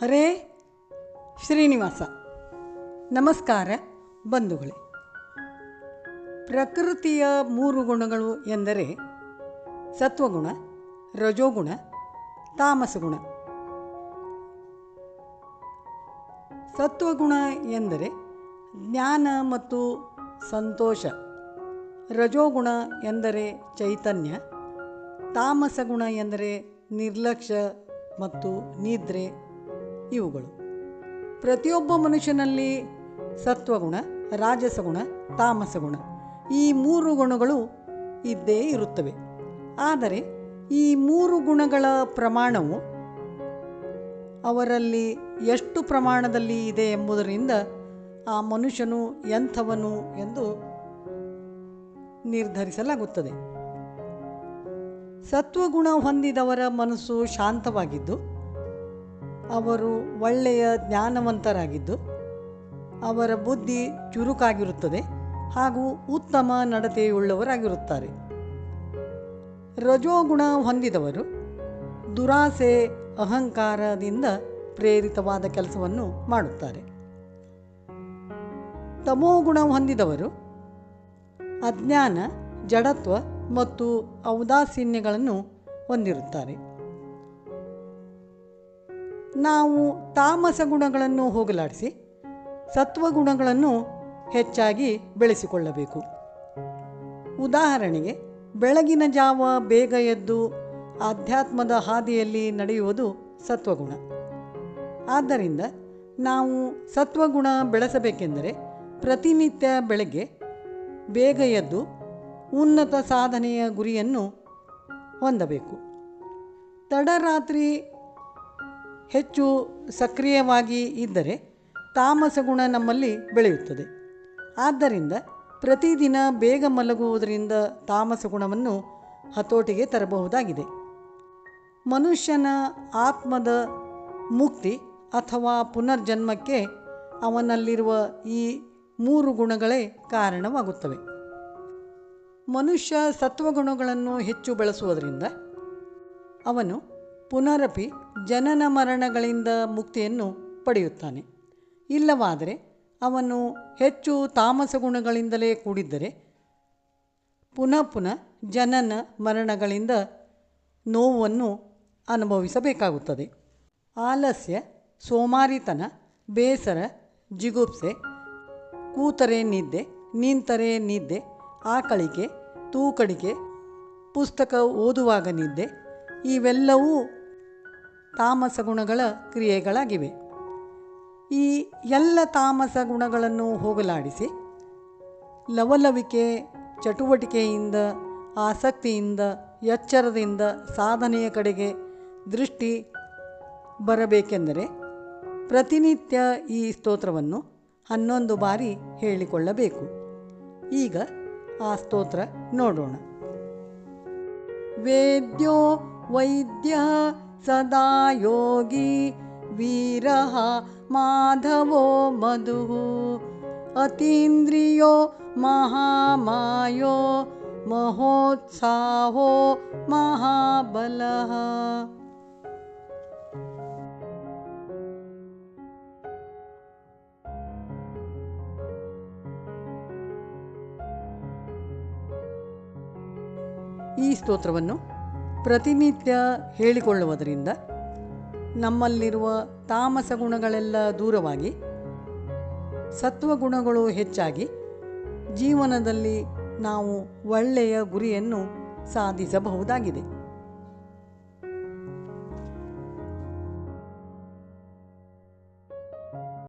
ಹರೇ ಶ್ರೀನಿವಾಸ. ನಮಸ್ಕಾರ ಬಂಧುಗಳೇ. ಪ್ರಕೃತಿಯ ಮೂರು ಗುಣಗಳು ಎಂದರೆ ಸತ್ವಗುಣ, ರಜೋಗುಣ, ತಾಮಸಗುಣ. ಸತ್ವಗುಣ ಎಂದರೆ ಜ್ಞಾನ ಮತ್ತು ಸಂತೋಷ. ರಜೋಗುಣ ಎಂದರೆ ಚೈತನ್ಯ. ತಾಮಸಗುಣ ಎಂದರೆ ನಿರ್ಲಕ್ಷ್ಯ ಮತ್ತು ನಿದ್ರೆ. ಇವುಗಳು. ಪ್ರತಿಯೊಬ್ಬ ಮನುಷ್ಯನಲ್ಲಿ ಸತ್ವಗುಣ, ರಾಜಸಗುಣ, ತಾಮಸಗುಣ ಈ ಮೂರು ಗುಣಗಳು ಇದ್ದೇ ಇರುತ್ತವೆ. ಆದರೆ ಈ ಮೂರು ಗುಣಗಳ ಪ್ರಮಾಣವು ಅವರಲ್ಲಿ ಎಷ್ಟು ಪ್ರಮಾಣದಲ್ಲಿ ಇದೆ ಎಂಬುದರಿಂದ ಆ ಮನುಷ್ಯನು ಎಂಥವನು ಎಂದು ನಿರ್ಧರಿಸಲಾಗುತ್ತದೆ. ಸತ್ವಗುಣ ಹೊಂದಿದವರ ಮನಸ್ಸು ಶಾಂತವಾಗಿದ್ದು ಅವರು ಒಳ್ಳೆಯ ಜ್ಞಾನವಂತರಾಗಿದ್ದು, ಅವರ ಬುದ್ಧಿ ಚುರುಕಾಗಿರುತ್ತದೆ ಹಾಗೂ ಉತ್ತಮ ನಡತೆಯುಳ್ಳವರಾಗಿರುತ್ತಾರೆ. ರಜೋಗುಣ ಹೊಂದಿದವರು ದುರಾಸೆ, ಅಹಂಕಾರದಿಂದ ಪ್ರೇರಿತವಾದ ಕೆಲಸವನ್ನು ಮಾಡುತ್ತಾರೆ. ತಮೋಗುಣ ಹೊಂದಿದವರು ಅಜ್ಞಾನ, ಜಡತ್ವ ಮತ್ತು ಔದಾಸೀನ್ಯಗಳನ್ನು ಹೊಂದಿರುತ್ತಾರೆ. ನಾವು ತಾಮಸ ಗುಣಗಳನ್ನು ಹೋಗಲಾಡಿಸಿ ಸತ್ವಗುಣಗಳನ್ನು ಹೆಚ್ಚಾಗಿ ಬೆಳೆಸಿಕೊಳ್ಳಬೇಕು. ಉದಾಹರಣೆಗೆ, ಬೆಳಗಿನ ಜಾವ ಬೇಗ ಎದ್ದು ಆಧ್ಯಾತ್ಮದ ಹಾದಿಯಲ್ಲಿ ನಡೆಯುವುದು ಸತ್ವಗುಣ. ಆದ್ದರಿಂದ ನಾವು ಸತ್ವಗುಣ ಬೆಳೆಸಬೇಕೆಂದರೆ ಪ್ರತಿನಿತ್ಯ ಬೆಳಗ್ಗೆ ಬೇಗ ಎದ್ದು ಉನ್ನತ ಸಾಧನೆಯ ಗುರಿಯನ್ನು ಹೊಂದಬೇಕು. ತಡರಾತ್ರಿ ಹೆಚ್ಚು ಸಕ್ರಿಯವಾಗಿ ಇದ್ದರೆ ತಾಮಸ ಗುಣ ನಮ್ಮಲ್ಲಿ ಬೆಳೆಯುತ್ತದೆ. ಆದ್ದರಿಂದ ಪ್ರತಿದಿನ ಬೇಗ ಮಲಗುವುದರಿಂದ ತಾಮಸ ಗುಣವನ್ನು ಹತೋಟಿಗೆ ತರಬಹುದಾಗಿದೆ. ಮನುಷ್ಯನ ಆತ್ಮದ ಮುಕ್ತಿ ಅಥವಾ ಪುನರ್ಜನ್ಮಕ್ಕೆ ಅವನಲ್ಲಿರುವ ಈ ಮೂರು ಗುಣಗಳೇ ಕಾರಣವಾಗುತ್ತವೆ. ಮನುಷ್ಯ ಸತ್ವಗುಣಗಳನ್ನು ಹೆಚ್ಚು ಬೆಳೆಸುವುದರಿಂದ ಅವನು ಪುನರಪಿ ಜನನ ಮರಣಗಳಿಂದ ಮುಕ್ತಿಯನ್ನು ಪಡೆಯುತ್ತಾನೆ. ಇಲ್ಲವಾದರೆ ಅವನು ಹೆಚ್ಚು ತಾಮಸ ಗುಣಗಳಿಂದಲೇ ಕೂಡಿದ್ದರೆ ಪುನಃ ಪುನಃ ಜನನ ಮರಣಗಳಿಂದ ನೋವನ್ನು ಅನುಭವಿಸಬೇಕಾಗುತ್ತದೆ. ಆಲಸ್ಯ, ಸೋಮಾರಿತನ, ಬೇಸರ, ಜಿಗುಪ್ಸೆ, ಕೂತರೆ ನಿದ್ದೆ, ನಿಂತರೆ ನಿದ್ದೆ, ಆಕಳಿಕೆ, ತೂಕಡಿಕೆ, ಪುಸ್ತಕ ಓದುವಾಗ ನಿದ್ದೆ, ಇವೆಲ್ಲವೂ ತಾಮಸ ಗುಣಗಳ ಕ್ರಿಯೆಗಳಾಗಿವೆ. ಈ ಎಲ್ಲ ತಾಮಸ ಗುಣಗಳನ್ನು ಹೋಗಲಾಡಿಸಿ ಲವಲವಿಕೆ, ಚಟುವಟಿಕೆಯಿಂದ, ಆಸಕ್ತಿಯಿಂದ, ಎಚ್ಚರದಿಂದ ಸಾಧನೆಯ ಕಡೆಗೆ ದೃಷ್ಟಿ ಬರಬೇಕೆಂದರೆ ಪ್ರತಿನಿತ್ಯ ಈ ಸ್ತೋತ್ರವನ್ನು ಹನ್ನೊಂದು ಬಾರಿ ಹೇಳಿಕೊಳ್ಳಬೇಕು. ಈಗ ಆ ಸ್ತೋತ್ರ ನೋಡೋಣ. ವೇದ್ಯೋ ವೈದ್ಯ ಸದಾ ಯೋಗಿ ವೀರ ಮಾಧವೋ ಮಧು ಅತೀಂದ್ರಿಯೋ ಮಹಾಮಾಯೋ ಮಹೋತ್ಸಾಹೋ ಮಹಾಬಲಃ ಈ ಸ್ತೋತ್ರವನ್ನು ಪ್ರತಿನಿತ್ಯ ಹೇಳಿಕೊಳ್ಳುವುದರಿಂದ ನಮ್ಮಲ್ಲಿರುವ ತಾಮಸ ಗುಣಗಳೆಲ್ಲ ದೂರವಾಗಿ ಸತ್ವಗುಣಗಳು ಹೆಚ್ಚಾಗಿ ಜೀವನದಲ್ಲಿ ನಾವು ಒಳ್ಳೆಯ ಗುರಿಯನ್ನು ಸಾಧಿಸಬಹುದಾಗಿದೆ.